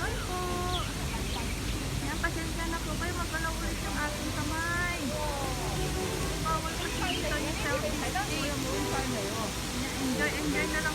Enjoy po. Yan, pasensya na po kayo. Magalaw ulit yung ating kamay. Bawal po dito yung self-esteem. Enjoy, enjoy na lang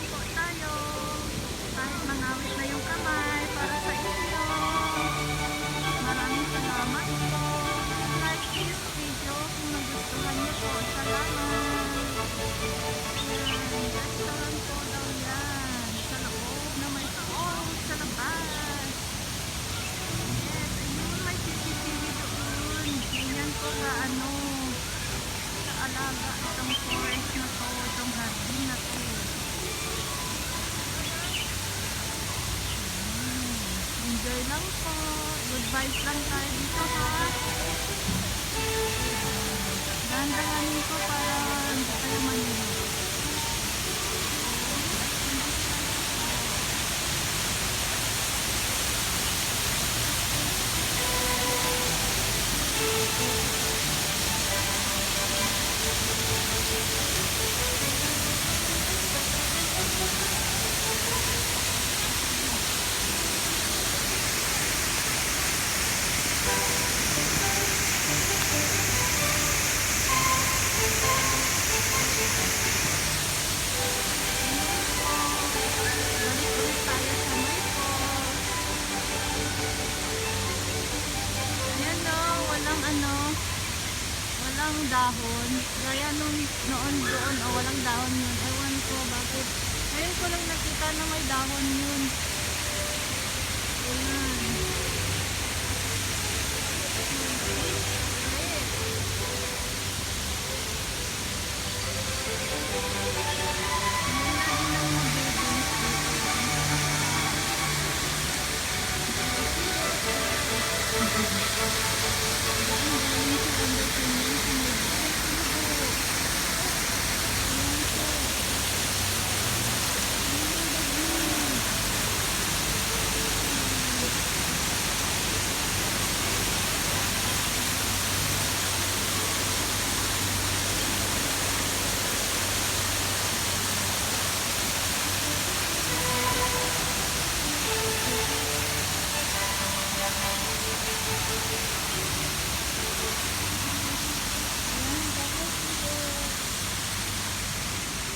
sa ano, sa alaga itong forest na to, itong hardin na to. Hmm, Enjoy lang po. Good vibes lang tayo dito ha. Dahon. Gaya nung noon doon, o walang dahon yun. Ewan ko bakit. Ngayon ko lang nakita na may dahon yun. Ayan.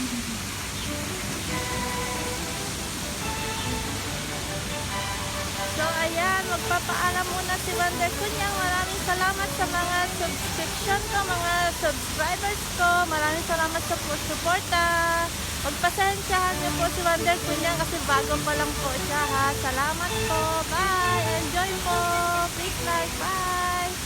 So ayan, magpapaalam muna si Wonder Kunyang. Maraming salamat sa mga subscription ko, mga subscribers ko. Maraming salamat sa po suporta. Pagpasensyahan niyo po si Wonder Kunyang kasi bago pa lang po siya ha. Salamat po. Bye. Enjoy po. Please like. Bye.